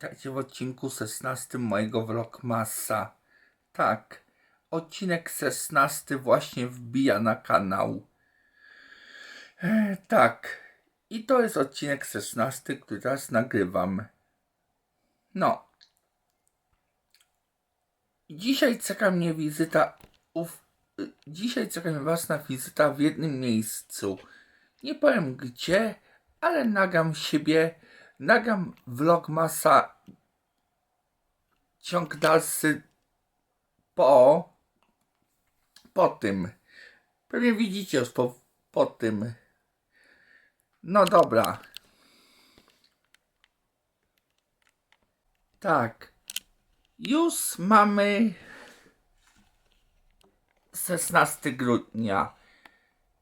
Witajcie w odcinku 16 mojego Vlogmasa. Tak, odcinek 16 właśnie wbija na kanał. E, tak, i to jest odcinek 16, który teraz nagrywam. No. Dzisiaj czeka mnie wizyta uf, y, Dzisiaj czeka mnie ważna wizyta w jednym miejscu. Nie powiem gdzie, ale nagam siebie, nagam vlogmasa ciąg dalszy po po tym. Pewnie widzicie już po, po tym. No dobra. Tak. Już mamy 16 grudnia.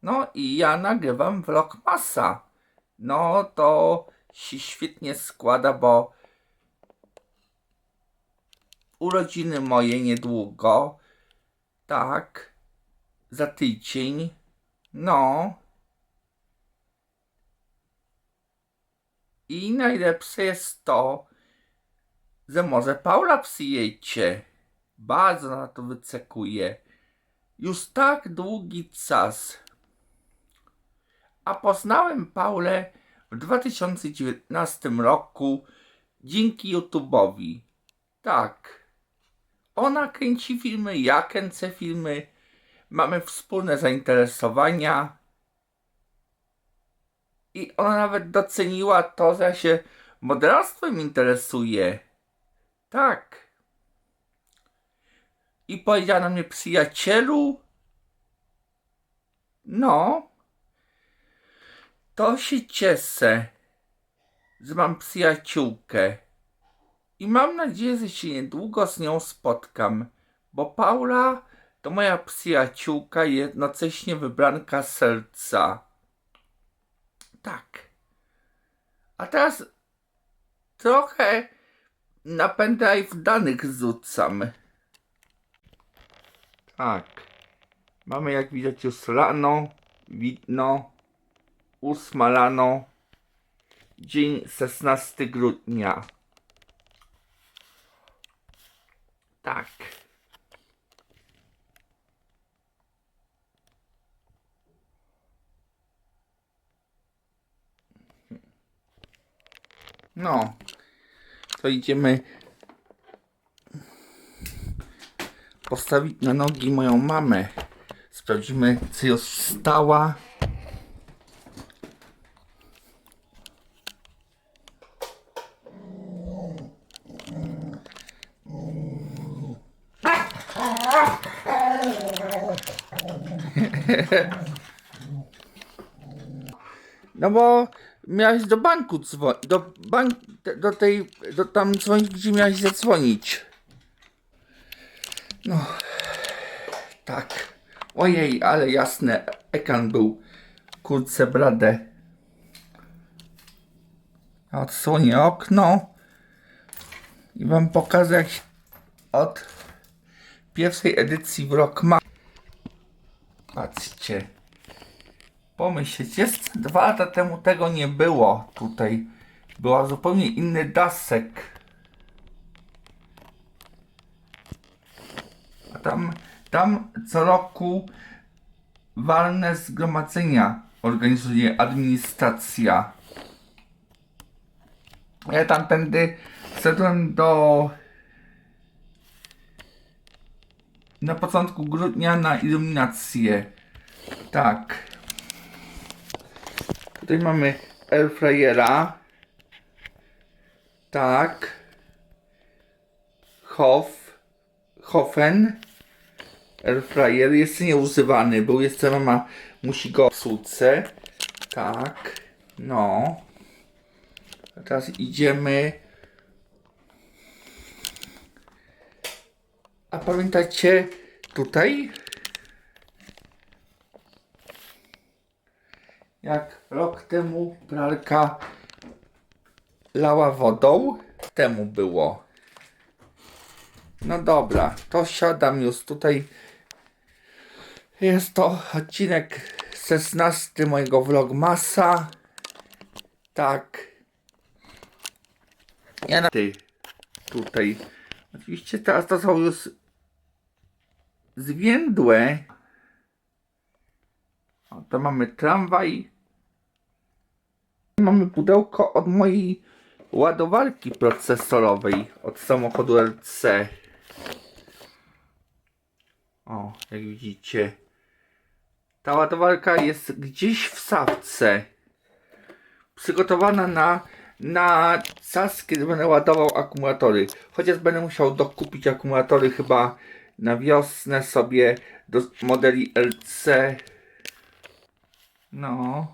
No i ja nagrywam vlogmasa. No to się świetnie składa, bo urodziny moje niedługo. Tak. Za tydzień. No. I najlepsze jest to, że może Paula przyjedzie. Bardzo na to wyczekuję. Już tak długi czas. A poznałem Paulę w 2019 roku dzięki YouTube'owi. Tak. Ona kręci filmy, ja kręcę filmy. Mamy wspólne zainteresowania. I ona nawet doceniła to, że ja się modelarstwem interesuje. Tak. I powiedziała na mnie przyjacielu. No. To się cieszę, że mam przyjaciółkę. I mam nadzieję, że się niedługo z nią spotkam, bo Paula to moja przyjaciółka i jednocześnie wybranka serca. Tak. A teraz trochę na pendrive danych rzucam. Tak. Mamy jak widać już rano, widno, ósma rano, dzień 16 grudnia. Tak. No, to idziemy postawić na nogi moją mamę. Sprawdzimy, czy już wstała. No bo miałeś do banku dzwonić, do bank, do tej, do tam dzwonić, gdzie miałeś zadzwonić. No, tak. Ojej, ale jasne, ekran był kurce brade. Odsłonię okno i wam pokażę jak od pierwszej edycji ma. Patrzcie. Pomyśleć, jest dwa lata temu tego nie było tutaj. Była zupełnie inny dasek. A tam, tam co roku walne zgromadzenia organizuje administracja. Ja tamtędy szedłem do na początku grudnia na iluminację. Tak. Tutaj mamy Airfryera. Tak. Hof. Hofen. Airfryer jest nieużywany. Był jeszcze mama musi go psuce. Tak. No. A teraz idziemy. A pamiętacie tutaj? jak rok temu pralka lała wodą. Temu było. No dobra, to siadam już tutaj. Jest to odcinek 16 mojego vlogmasa. Tak. Ja na... Ty, tutaj. Oczywiście teraz to są już zwiędłe. O, to mamy tramwaj. Mamy pudełko od mojej ładowarki procesorowej od samochodu LC. O, jak widzicie. Ta ładowarka jest gdzieś w sawce. Przygotowana na, na czas, kiedy będę ładował akumulatory. Chociaż będę musiał dokupić akumulatory chyba na wiosnę sobie do modeli LC. No.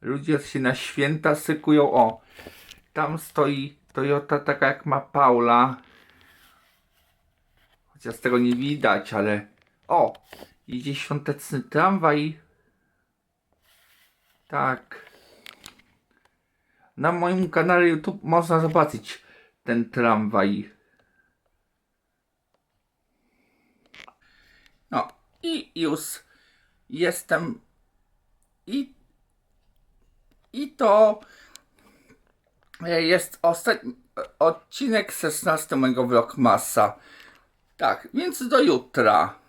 Ludzie się na święta sykują. O, tam stoi Toyota taka jak ma Paula. Chociaż tego nie widać, ale... O! Idzie świąteczny tramwaj. Tak. Na moim kanale YouTube można zobaczyć ten tramwaj. No i już jestem i i to e, jest ostatni odcinek 16 mojego Vlogmasa. Tak, więc do jutra.